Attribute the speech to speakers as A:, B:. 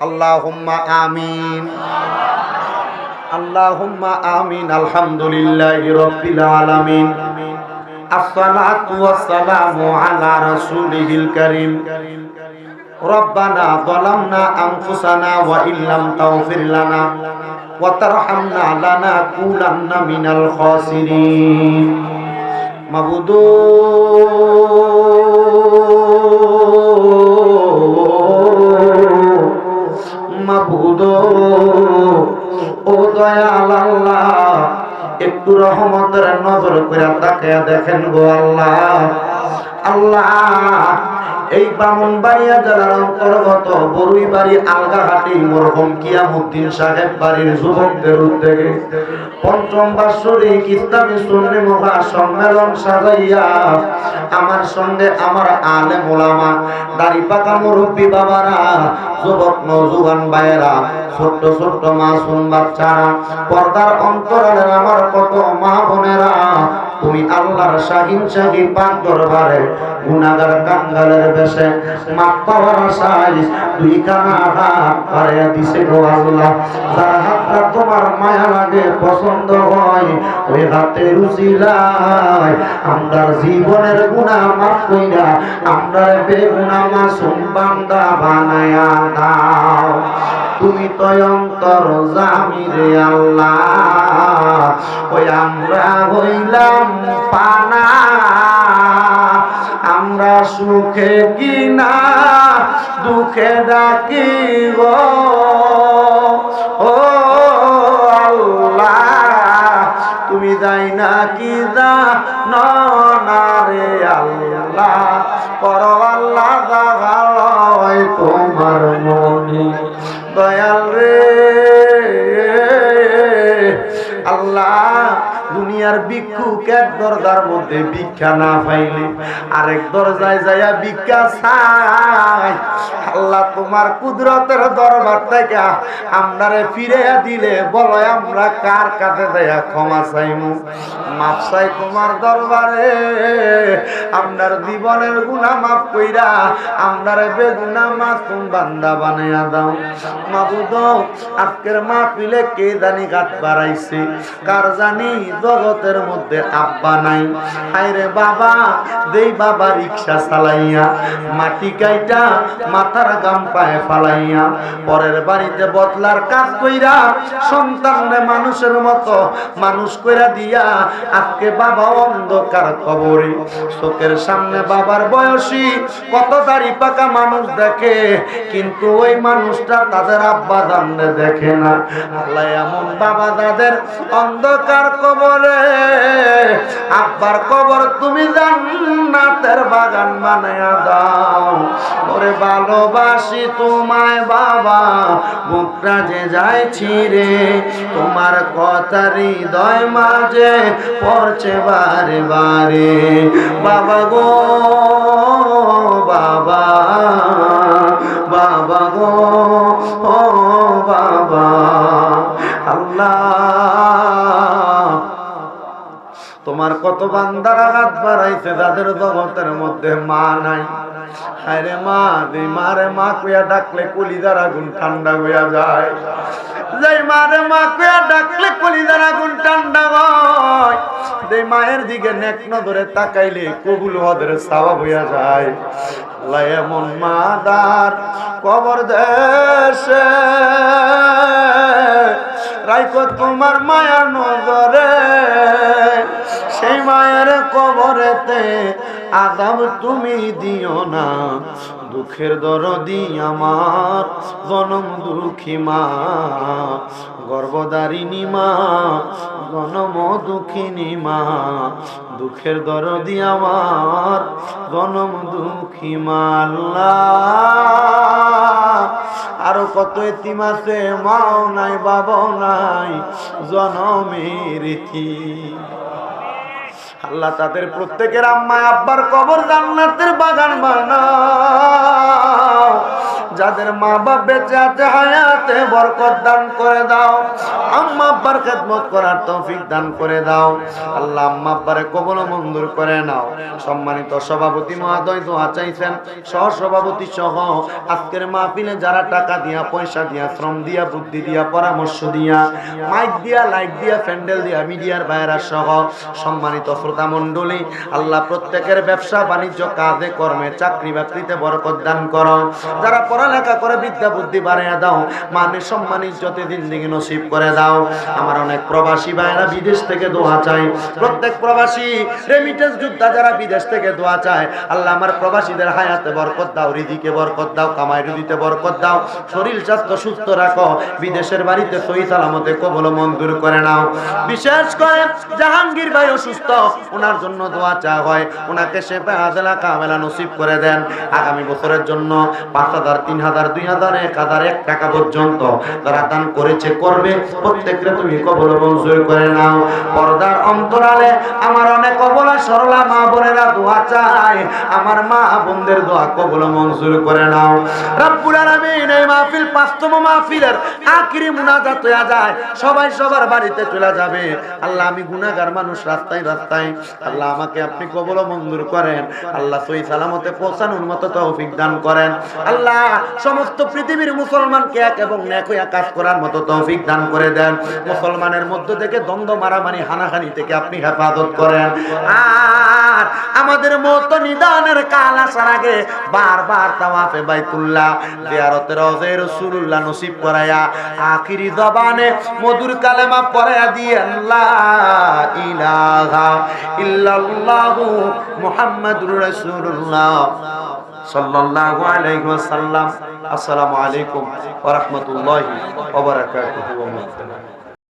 A: আল্লাহুম্মা আমিন আল্লাহুম্মা আমিন আলহামদুলিল্লাহি রাব্বিল আলামিন আসসালাতু ওয়াসসালামু আলা রাসূলিহিল কারীম ربنا ظلمنا أنفسنا وإن لم تغفر لنا وترحمنا لنكونن من الخاسرين মাবুদো রহমতের নজর করে তাকে দেখেন গো আল্লাহ। আল্লাহ এই বামনবাড়িয়া জেলার অন্তর্গত বরুই বাড়ি আলগাঘাটি মরহম কিয়ামুদ্দিন সাহেব বাড়ির যুবকদের উদ্যোগে পঞ্চম বাৎসরিক ইসলামী সুন্নি মহা সম্মেলন সাজাইয়া আমার সঙ্গে আমার আলে মোলামা, দাড়ি পাকা মুরব্বী বাবারা, যুবক নজুগান ভাইয়েরা, ছোট্ট ছোট্ট মাসুম বাচ্চারা, পর্দার অন্তরালের আমার কত মা বোনেরা, তুমি আল্লাহর শাহিন শাহী পাক দরবারে গুনাগার কাঙ্গালের বেশে মাপ পাওয়ার দুই কানা হাত পাড়িয়া দিছে গো আল্লাহ। যার হাতটা তোমার মায়া লাগে, পছন্দ হয়, ওই হাতে রুচিলায় আমরার জীবনের গুণা মাফ কইরা আমরা বেগুনা মাসুম বান্দা বানায়া দাও। তুমি তো অন্তর জামিরে আল্লাহ। ওই আমরা হইলাম পানা। আমরা সুখে কিনা, দুঃখে ডাকি গো। ও তুমি যাই না কি দা না রে আল্লাহ? পর আল্লাহ দাগালয় তোমার দয়াল রে, আল্লাহ দুনিয়ার ভিক্ষুক এক দরজার মধ্যে ভিক্ষা না পাইলে আরেক দরজায় যাইয়া ভিক্ষা চাই। আল্লাহ তোমার কুদরতের দরবার থেকে আমরারে ফিরে দিলে বলো আমরা কার কাছে যাইয়া ক্ষমা চাইমু? মাপ চাই তোমার দরবারে। আপনার জীবনের গুণা মাফ কইরা আমরারে বেগুনা মাসুম বান্দা বানাইয়া দাও। মাবুদ আজকের মাহফিলে কে জানি গাছ বাড়াইছে? কার জানি জগতের মধ্যে আব্বা নাই। হায়রে বাবা দেই বাবা রিক্সা চালাইয়া মাটি কাইটা মাথার গাম পায়ে ফালাইয়া পরের বাড়িতে বদলার কাজ কইরা সন্তানরে মানুষের মতো মানুষ কইরা দিয়া আজকে বাবা অন্ধকার কবরে। চোখের সামনে বাবার বয়সী, কত দাড়ি পাকা মানুষ দেখে, কিন্তু ওই মানুষটা তাদের আব্বা জানলে দেখে না। আল্লাহ এমন বাবা দাদের অন্ধকার কবরে আব্বার কবর তুমি জান্নাতের বাগান বানায়া দাও। ওরে ভালোবাসি তোমায় বাবা বুকটা যে যায় ছিঁড়ে তোমার কথা হৃদয় মাঝে পড়ছে বারে বারে। বাবা গো, বাবা বাবা গো, ও বাবা। আল্লাহ তোমার কত বান্দারা হাত বাড়াইছে যাদের জগতের মধ্যে মা নাই? আরে মা দি মারে মা কুয়া ডাকলে কলিজার আগুন ঠান্ডা হইয়া যায়। যাই মারে মা কুয়া ডাকলে কলিজার আগুন ঠান্ডা হয়। দেই মায়ের দিকে নেক নজরে তাকাইলে কবুল হদের সাওয়া হইয়া যায়। আল্লাহ এমন মা মাদার কবর দেশে। রাইকো তোমার মায়া নজরে। সেই মায়ের কবরেতে আদাব তুমি দিও না। দুঃখের দরদি আমার, জনম দুঃখী মা। গর্ভদারিণী মা, জনম দুঃখিনী মা। দুঃখের দরদি আমার, জনম দুঃখী মা। আরও কত আছে, মাও নাই, বাবাও নাই, জনমের ইতি আল্লাহ তাদের প্রত্যেকের আম্মা আব্বার কবর জান্নাতের বাগান বানাও। যাদের মা বাপ বেঁচে আছে, হায়াতে বরকত দান করে দাও। আম্মা আব্বার খেদমত করার তৌফিক দান করে দাও। আল্লাহ আম্মা আব্বারে কবল মঞ্জুর করে নাও। সম্মানিত সভাপতি মহোদয়, দোয়া চাইছেন। সহ সভাপতি সহ আজকের মাহফিলে যারা টাকা দিয়া, পয়সা দিয়া, শ্রম দিয়া, বুদ্ধি দিয়া, পরামর্শ দিয়া, মাইক দিয়া, লাইট দিয়া, প্যান্ডেল দিয়া, মিডিয়ার বাইরা সহ সম্মানিত শ্রোতা মণ্ডলী, আল্লাহ প্রত্যেকের ব্যবসা, বাণিজ্য, কাজে, কর্মে চাকরি বাকরিতে বরকত দান করো। যারা পড়ালেখা করে বিদ্যা বুদ্ধি বাড়িয়ে দাও। মানে সম্মান ইজ্জতে দিন দিকে নসিব করে দাও। আমার অনেক প্রবাসী ভাইরা বিদেশ থেকে দোয়া চাই প্রত্যেক প্রবাসী রেমিটেন্স যোদ্ধা যারা বিদেশ থেকে দোয়া চায়, আল্লাহ আমার প্রবাসীদের হায়াতে বরকত দাও রিদিকে বরকত দাও, কামাই রুদিতে বরকত দাও। শরীর স্বাস্থ্য সুস্থ রাখো। বিদেশের বাড়িতে সহি সালামতে কবল মঞ্জুর করে নাও। বিশেষ করে জাহাঙ্গীর ভাই অসুস্থ, ওনার জন্য দোয়া চা হয়। ওনাকে সে আজলা কামেলা নসিব করে দেন। আগামী বছরের জন্য পাঁচ হাজার তিন হাজার দুই হাজার এক হাজার এক টাকা পর্যন্ত তারা দান করেছে, করবে। প্রত্যেককে তুমি কবল মঞ্জুর করে নাও। পর্দার অন্তরালে আমার অনেক অবলা সরলা মা বোনেরা দোয়া চায়। আমার মা বোনদের দোয়া কবল মঞ্জুর করে নাও। রব্বুল আলামিন এই মাহফিল পাঁচতম মাহফিলের আখিরি মুনাজাত হয়ে যায়। সবাই সবার বাড়িতে চলে যাবে। আল্লাহ, আমি গুনাহগার মানুষ রাস্তায় রাস্তায়। আল্লাহ, আমাকে আপনি কবল মঞ্জুর করেন। আল্লাহ সই সালামতে পৌঁছানোর মতো তৌফিক দান করেন। আল্লাহ সমস্ত পৃথিবীর মুসলমানকে এক এবং হইয়া কাজ করার মতো তৌফিক দান করে দেন। মুসলমানের মধ্য থেকে দ্বন্দ্ব, মারামারি, হানাহানি থেকে আপনি হেফাজত করেন। আর আমাদের মতো নিদানের কাল আসার আগে বারবার তাওয়াফে বাইতুল্লাহ জিয়ারতের রওজায়ে রাসূলুল্লাহ নসিব করায়া আখিরি জবানে মধুর কালেমা পড়ায়া দিয়ে আল্লাহ ইলাহা ইল্লাল্লাহু মুহাম্মাদুর রাসূলুল্লাহ। সাল্লাল্লাহু আলাইহি ওয়াসাল্লাম। আসসালামু আলাইকুম ওয়া রাহমাতুল্লাহি ওয়া বারাকাতুহু।